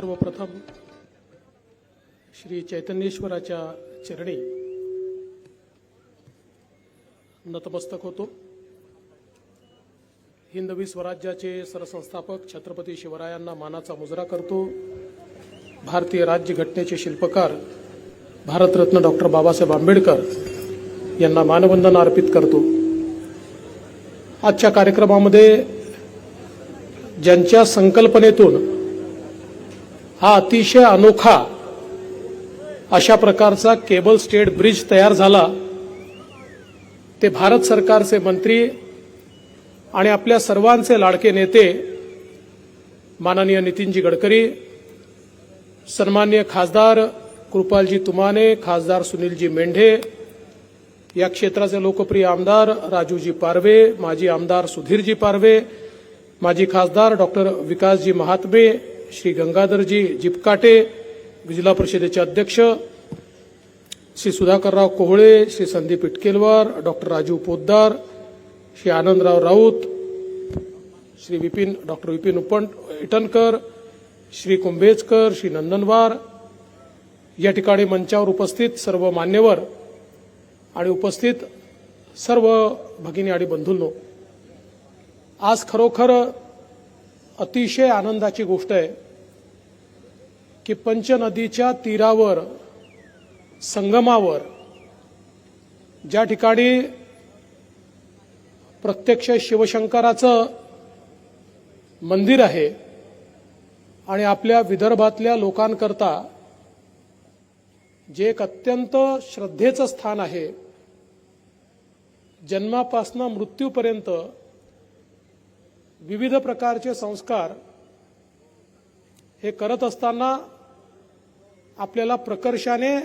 सर्वप्रथम श्री चैतन्येश्वराच्या चरणी नतमस्तक होतो. हिंदवी स्वराज्याचे सरसंस्थापक छत्रपती शिवरायांना मानाचा मुजरा करतो. भारतीय राज्यघटनेचे शिल्पकार भारतरत्न डॉक्टर बाबासाहेब आंबेडकर यांना मानवंदना अर्पित करतो. आजच्या कार्यक्रमामध्ये ज्यांच्या संकल्पनेतून हा अतिशय अनोखा अशा प्रकारचा केबल स्टेट ब्रिज तयार झाला. ते भारत सरकारचे मंत्री आणि आपल्या सर्वांचे लाडके नेते माननीय नितीनजी गडकरी सन्मान्य खासदार कृपालजी तुमाने खासदार सुनीलजी मेंढे या क्षेत्राचे लोकप्रिय आमदार राजूजी पारवे माजी आमदार सुधीरजी पारवे माजी खासदार डॉक्टर विकासजी महात्मे श्री गंगाधरजी जिपकाटे जिल्हा परिषदेचे अध्यक्ष श्री सुधाकरराव कोहळे श्री संदीप इटकेलवार डॉक्टर राजू पोद्दार श्री आनंदराव राऊत श्री विपिन डॉक्टर विपिन उपन इटनकर श्री कुंभेजकर श्री नंदनवार या ठिकाणी मंचावर उपस्थित सर्व मान्यवर आणि उपस्थित सर्व भगिनी आणि बंधूंनो आज खरोखर अतिशय आनंदाची गोष्ट आहे. की पंच नदीच्या तीरावर संगमावर ज्या ठिकाणी प्रत्यक्ष शिवशंकराचं मंदिर आहे आणि आपल्या विदर्भातल्या लोकांकरता जे एक अत्यंत श्रद्धेचं स्थान आहे जन्मापासनं मृत्यूपर्यंत विविध प्रकारचे संस्कार हे करत असताना आपल्याला प्रकर्षाने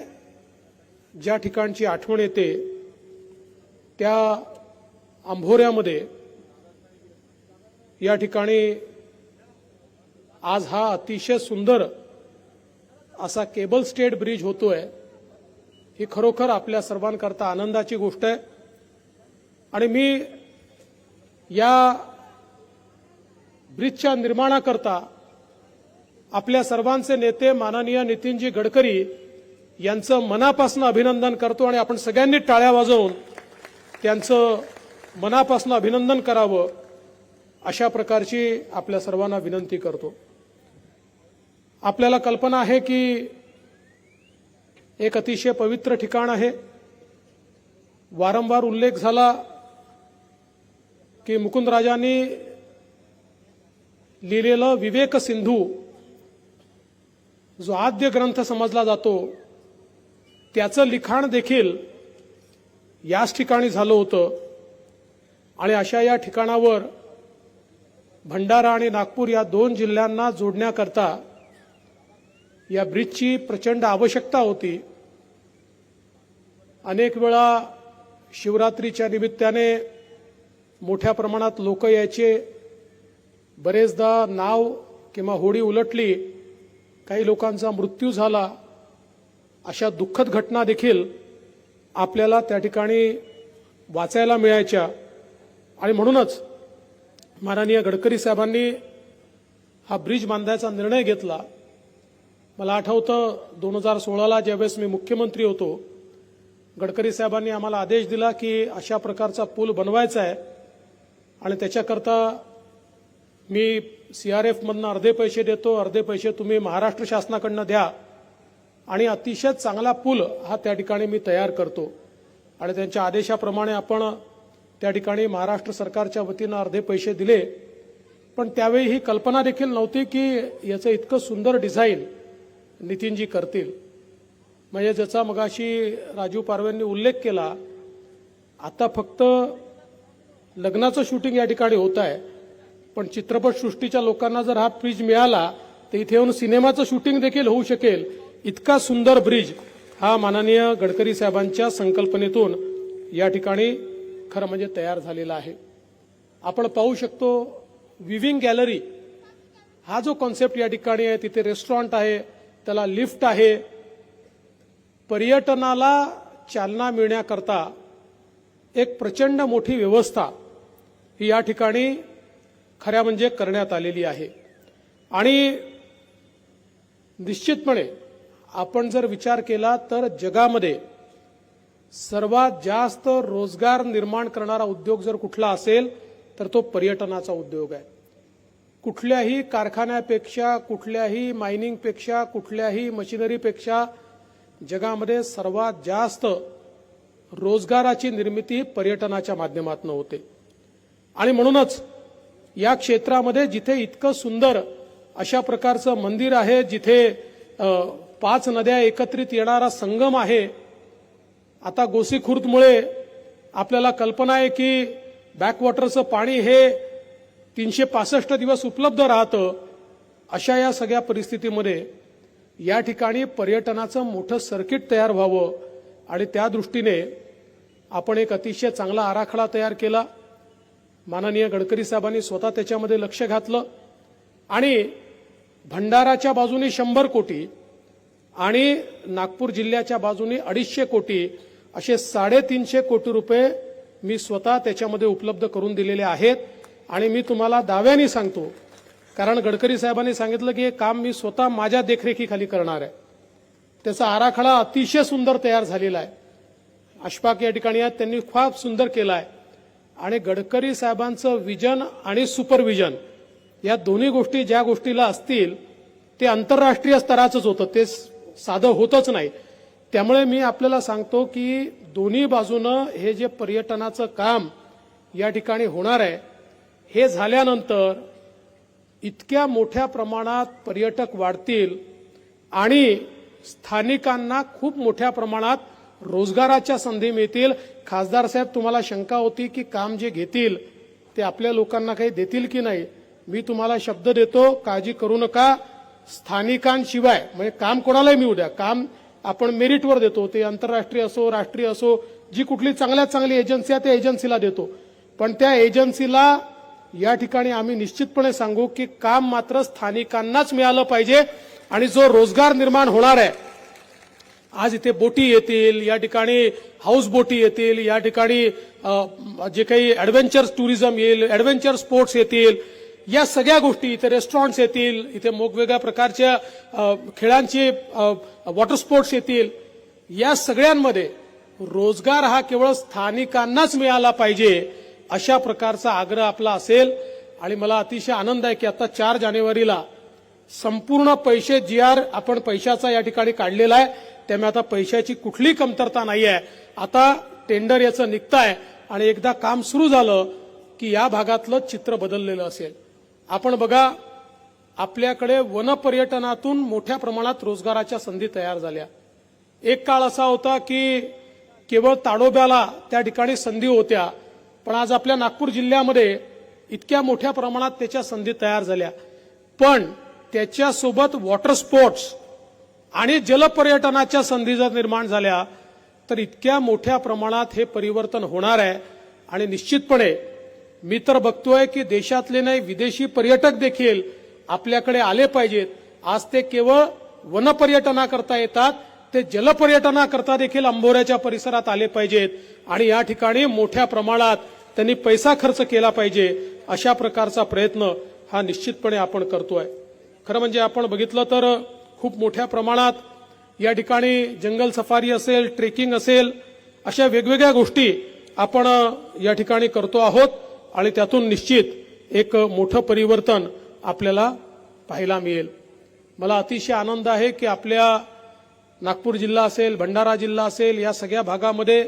ज्या ठिकाणची आठवण येते त्या आंभोऱ्यामध्ये या ठिकाणी आज हा अतिशय सुंदर असा केबल स्टेट ब्रिज होतोय ही खरोखर आपल्या सर्वांकरता आनंदाची गोष्ट आहे. आणि मी या ब्रिजच्या निर्माणाकरता आपल्या सर्वांचे नेते माननीय नितीनजी गडकरी यांचं मनापासून अभिनंदन करतो आणि आपण सगळ्यांनी टाळ्या वाजवून त्यांचं मनापासून अभिनंदन करावं अशा प्रकारची आपल्या सर्वांना विनंती करतो. आपल्याला कल्पना आहे की एक अतिशय पवित्र ठिकाण आहे. वारंवार उल्लेख झाला की मुकुंदराजांनी लिहिलेलं विवेक सिंधू जो आद्य ग्रंथ समजला जातो त्याचं लिखाण देखील याच ठिकाणी झालं होतं. आणि अशा या ठिकाणावर भंडारा आणि नागपूर या दोन जिल्ह्यांना जोडण्याकरता या ब्रिजची प्रचंड आवश्यकता होती. अनेक वेळा शिवरात्रीच्या निमित्ताने मोठ्या प्रमाणात लोक यायचे. बरेचदा नाव किंवा होडी उलटली. काही लोकांचा मृत्यू झाला अशा दुःखद घटना देखील आपल्याला त्या ठिकाणी वाचायला मिळायच्या. आणि म्हणूनच माननीय गडकरी साहेबांनी हा ब्रिज बांधायचा निर्णय घेतला. मला आठवतं दोन हजार सोळाला ज्यावेळेस मी मुख्यमंत्री होतो गडकरी साहेबांनी आम्हाला आदेश दिला की अशा प्रकारचा पूल बनवायचा आहे. आणि त्याच्याकरता मी सीआरएफमधनं अर्धे पैसे देतो अर्धे पैसे तुम्ही महाराष्ट्र शासनाकडनं द्या. आणि अतिशय चांगला पूल हा त्या ठिकाणी मी तयार करतो. आणि त्यांच्या आदेशाप्रमाणे आपण त्या ठिकाणी महाराष्ट्र सरकारच्या वतीनं अर्धे पैसे दिले. पण त्यावेळी ही कल्पना देखील नव्हती की याचं इतकं सुंदर डिझाईन नितीनजी करतील. म्हणजे ज्याचा मगाशी राजू पारवेंनी उल्लेख केला आता फक्त लग्नाचं शूटिंग या ठिकाणी होत आहे. पण चित्रपटसृष्टीच्या लोकांना जर हा ब्रिज मिळाला तर इथे येऊन सिनेमाचं शूटिंग देखील होऊ शकेल. इतका सुंदर ब्रिज हा माननीय गडकरी साहेबांच्या संकल्पनेतून या ठिकाणी खरं म्हणजे तयार झालेला आहे. आपण पाहू शकतो विविंग गॅलरी. हा जो कॉन्सेप्ट या ठिकाणी आहे तिथे रेस्टॉरंट आहे त्याला लिफ्ट आहे. पर्यटनाला चालना मिळण्याकरता एक प्रचंड मोठी व्यवस्था ही या ठिकाणी खऱ्या म्हणजे करण्यात आलेली आहे. आणि निश्चितपणे आपण जर विचार केला तर जगामध्ये सर्वात जास्त रोजगार निर्माण करणारा उद्योग जर कुठला असेल तर तो पर्यटनाचा उद्योग आहे. कुठल्याही कारखान्यापेक्षा कुठल्याही मायनिंगपेक्षा कुठल्याही मशिनरीपेक्षा जगामध्ये सर्वात जास्त रोजगाराची निर्मिती पर्यटनाच्या माध्यमातून होते. आणि म्हणूनच या क्षेत्रामध्ये जिथे इतकं सुंदर अशा प्रकारचं मंदिर आहे जिथे पाच नद्या एकत्रित येणारा संगम आहे आता गोसीखुर्दमुळे आपल्याला कल्पना आहे की बॅकवॉटरचं पाणी हे तीनशे पासष्ट दिवस उपलब्ध राहतं अशा या सगळ्या परिस्थितीमध्ये या ठिकाणी पर्यटनाचं मोठं सर्किट तयार व्हावं आणि त्या दृष्टीने आपण एक अतिशय चांगला आराखडा तयार केला. माननीय गडकरी साहेबांनी स्वतः त्याच्यामध्ये लक्ष घातलं आणि भंडाराच्या बाजूने शंभर कोटी आणि नागपूर जिल्ह्याच्या बाजूने अडीचशे कोटी असे साडेतीनशे कोटी रुपये मी स्वतः त्याच्यामध्ये उपलब्ध करून दिलेले आहेत. आणि मी तुम्हाला दाव्याने सांगतो कारण गडकरी साहेबांनी सांगितलं की हे काम मी स्वतः माझ्या देखरेखीखाली करणार आहे. त्याचा आराखडा अतिशय सुंदर तयार झालेला आहे. अशफाक या ठिकाणी आहेत त्यांनी खूप सुंदर केला आहे. आणि गडकरी साहेबांचं विजन आणि सुपरविजन या दोन्ही गोष्टी ज्या गोष्टीला असतील ते आंतरराष्ट्रीय स्तराचंच होतं. ते साधं होतच नाही. त्यामुळे मी आपल्याला सांगतो की दोन्ही बाजूनं हे जे पर्यटनाचं काम या ठिकाणी होणार आहे हे झाल्यानंतर इतक्या मोठ्या प्रमाणात पर्यटक वाढतील आणि स्थानिकांना खूप मोठ्या प्रमाणात रोजगाराच्या संधी मिळतील. खासदार साहेब तुम्हाला शंका होती की काम जे घेतील ते आपल्या लोकांना काही देतील की नाही? मी तुम्हाला शब्द देतो काळजी करू नका. स्थानिकांशिवाय म्हणजे काम कोणालाही मिळू द्या. काम आपण मेरिटवर देतो ते आंतरराष्ट्रीय असो राष्ट्रीय असो जी कुठली चांगल्यात चांगली एजन्सी आहे त्या एजन्सीला देतो. पण त्या एजन्सीला या ठिकाणी आम्ही निश्चितपणे सांगू की काम मात्र स्थानिकांनाच मिळालं पाहिजे आणि जो रोजगार निर्माण होणार आहे आज इथे बोटी येतील या ठिकाणी हाऊस बोटी येतील या ठिकाणी जे काही ऍडव्हेंचर टुरिझम येईल ऍडव्हेंचर स्पोर्ट्स येतील या सगळ्या गोष्टी इथे रेस्टॉरंट्स येतील इथे वेगवेगळ्या प्रकारच्या खेळांचे वॉटर स्पोर्ट्स येतील. या सगळ्यांमध्ये रोजगार हा केवळ स्थानिकांनाच मिळाला पाहिजे अशा प्रकारचा आग्रह आपला असेल. आणि मला अतिशय आनंद आहे की आता चार जानेवारीला संपूर्ण पैसे जी आर आपण पैशाचा या ठिकाणी काढलेला आहे. त्यामुळे आता पैशाची कुठली कमतरता नाही आहे आता टेंडर याचं निघताय आणि एकदा काम सुरू झालं की या भागातलं चित्र बदललेलं असेल. आपण बघा आपल्याकडे वनपर्यटनातून मोठ्या प्रमाणात रोजगाराच्या संधी तयार झाल्या. एक काळ असा होता की केवळ ताडोब्याला त्या ठिकाणी संधी होत्या पण आज आपल्या नागपूर जिल्ह्यामध्ये इतक्या मोठ्या प्रमाणात त्याच्या संधी तयार झाल्या. पण त्याच्यासोबत वॉटर स्पोर्ट्स आणि जलपर्यटनाच्या संधी जर निर्माण झाल्या तर इतक्या मोठ्या प्रमाणात हे परिवर्तन होणार आहे. आणि निश्चितपणे मी तर बघतोय की देशातले नाही विदेशी पर्यटक देखील आपल्याकडे आले पाहिजेत. आज ते केवळ वनपर्यटनाकरता येतात ते जलपर्यटनाकरता देखील अंबोऱ्याच्या परिसरात आले पाहिजेत. आणि या ठिकाणी मोठ्या प्रमाणात त्यांनी पैसा खर्च केला पाहिजे अशा प्रकारचा प्रयत्न हा निश्चितपणे आपण करतोय. खरं म्हणजे आपण बघितलं तर खूप मोठ्या प्रमाणात या ठिकाणी जंगल सफारी असेल ट्रेकिंग असेल अशा वेगवेगळ्या गोष्टी आपण या ठिकाणी करतो आहोत आणि त्यातून निश्चित एक मोठं परिवर्तन आपल्याला पाहायला मिळेल. मला अतिशय आनंद आहे की आपल्या नागपूर जिल्हा असेल भंडारा जिल्हा असेल या सगळ्या भागामध्ये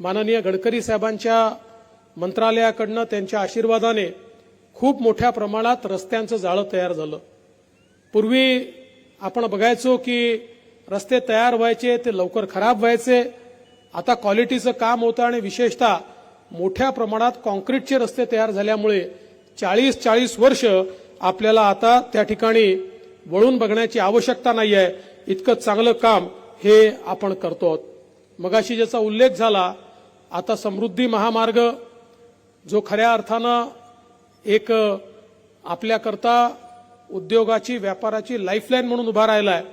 माननीय गडकरी साहेबांच्या मंत्रालयाकडनं त्यांच्या आशीर्वादाने खूप मोठ्या प्रमाणात रस्त्यांचं जाळं तयार झालं. पूर्वी आपण बघायचो की रस्ते तयार व्हायचे ते लवकर खराब व्हायचे. आता क्वालिटीचं काम होतं आणि विशेषतः मोठ्या प्रमाणात कॉन्क्रीटचे रस्ते तयार झाल्यामुळे चाळीस चाळीस वर्ष आपल्याला आता त्या ठिकाणी वळून बघण्याची आवश्यकता नाही आहे इतकं चांगलं काम हे आपण करतो आहोत. मगाशी ज्याचा उल्लेख झाला आता समृद्धी महामार्ग जो खऱ्या अर्थानं एक आपल्याकरता उद्योगाची व्यापाराची लाईफलाईन म्हणून उभा राहिला आहे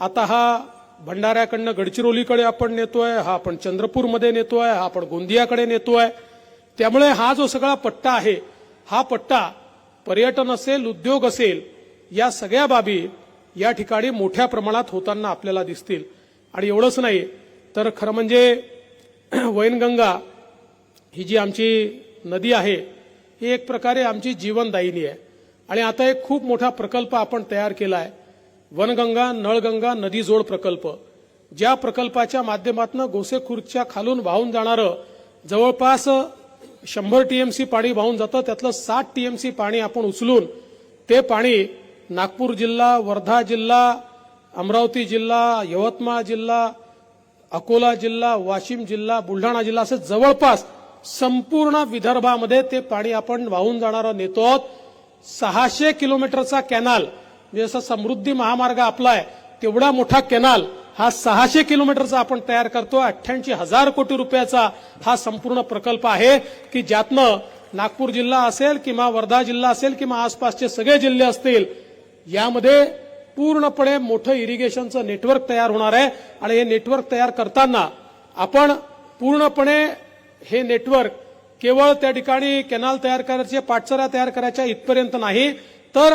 आता हा भंडाऱ्याकडनं गडचिरोलीकडे आपण नेतोय हा आपण चंद्रपूरमध्ये नेतोय हा आपण गोंदियाकडे नेतोय. त्यामुळे हा जो सगळा पट्टा आहे हा पट्टा पर्यटन असेल उद्योग असेल या सगळ्या बाबी या ठिकाणी मोठ्या प्रमाणात होताना आपल्याला दिसतील. आणि एवढंच नाही तर खरं म्हणजे वैनगंगा ही जी आमची नदी आहे ही एक प्रकारे आमची जीवनदायिनी आहे. आणि आता एक खूप मोठा प्रकल्प आपण तयार केला आहे वनगंगा नळगंगा नदी जोड प्रकल्प. ज्या प्रकल्पाच्या माध्यमातून गोसेखुर्दच्या खालून वाहून जाणारं जवळपास शंभर टीएमसी पाणी वाहून जातं. त्यातलं साठ टीएमसी पाणी आपण उचलून ते पाणी नागपूर जिल्हा वर्धा जिल्हा अमरावती जिल्हा यवतमाळ जिल्हा अकोला जिल्हा वाशिम जिल्हा बुलढाणा जिल्हा असं जवळपास संपूर्ण विदर्भामध्ये ते पाणी आपण वाहून जाणारं नेतो आहोत. सहाशे किलोमीटरचा कॅनाल म्हणजे जसा समृद्धी महामार्ग आपला आहे तेवढा मोठा कॅनाल हा सहाशे किलोमीटरचा आपण तयार करतो. अठ्ठ्याऐंशी हजार कोटी रुपयाचा हा संपूर्ण प्रकल्प आहे की ज्यातनं नागपूर जिल्हा असेल किंवा वर्धा जिल्हा असेल किंवा आसपासचे सगळे जिल्हे असतील यामध्ये पूर्णपणे मोठं इरिगेशनचं नेटवर्क तयार होणार आहे. आणि हे नेटवर्क तयार करताना आपण पूर्णपणे हे नेटवर्क केवळ त्या ठिकाणी कॅनाल तयार करायचे पाटसरा तयार करायच्या इथपर्यंत नाही तर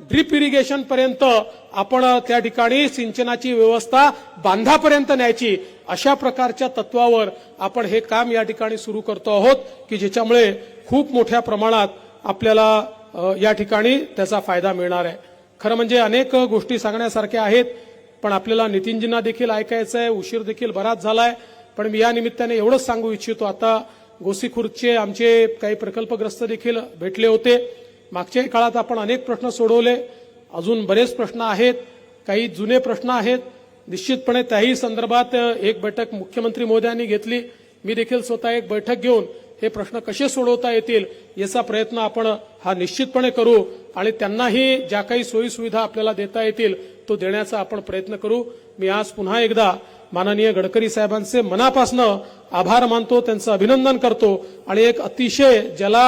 ड्रीप इरिगेशन पर्यंत आपण त्या ठिकाणी सिंचनाची व्यवस्था बांधापर्यंत न्यायची अशा प्रकारच्या तत्वावर आपण हे काम या ठिकाणी सुरू करतो आहोत की ज्याच्यामुळे खूप मोठ्या प्रमाणात आपल्याला या ठिकाणी त्याचा फायदा मिळणार आहे. खरं म्हणजे अनेक गोष्टी सांगण्यासारख्या आहेत पण आपल्याला नितीनजींना देखील ऐकायचं आहे उशीर देखील बराच झालाय पण मी या निमित्ताने एवढंच सांगू इच्छितो. आता गोसीखुर्दचे आमचे काही प्रकल्पग्रस्त देखील भेटले होते. मागच्याही काळात आपण अनेक प्रश्न सोडवले. अजून बरेच प्रश्न आहेत. काही जुने प्रश्न आहेत. निश्चितपणे त्याही संदर्भात एक बैठक मुख्यमंत्री महोदयांनी घेतली. मी देखील स्वतः एक बैठक घेऊन हे प्रश्न कसे सोडवता येतील याचा प्रयत्न आपण हा निश्चितपणे करू आणि त्यांनाही ज्या काही सोयी सुविधा आपल्याला देता येतील तो देण्याचा आपण प्रयत्न करू. मी आज पुन्हा एकदा माननीय गडकरी साहेबांचे मनापासनं आभार मानतो त्यांचं अभिनंदन करतो. आणि एक अतिशय ज्याला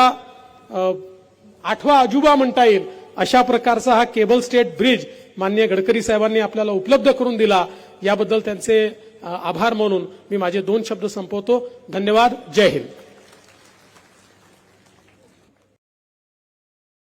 आठवा अजुबा म्हणता येईल अशा प्रकारचा हा केबल स्टेट ब्रिज माननीय गडकरी साहेबांनी आपल्याला उपलब्ध करून दिला याबद्दल त्यांचे आभार मानून मी माझे दोन शब्द संपवतो. धन्यवाद. जय हिंद.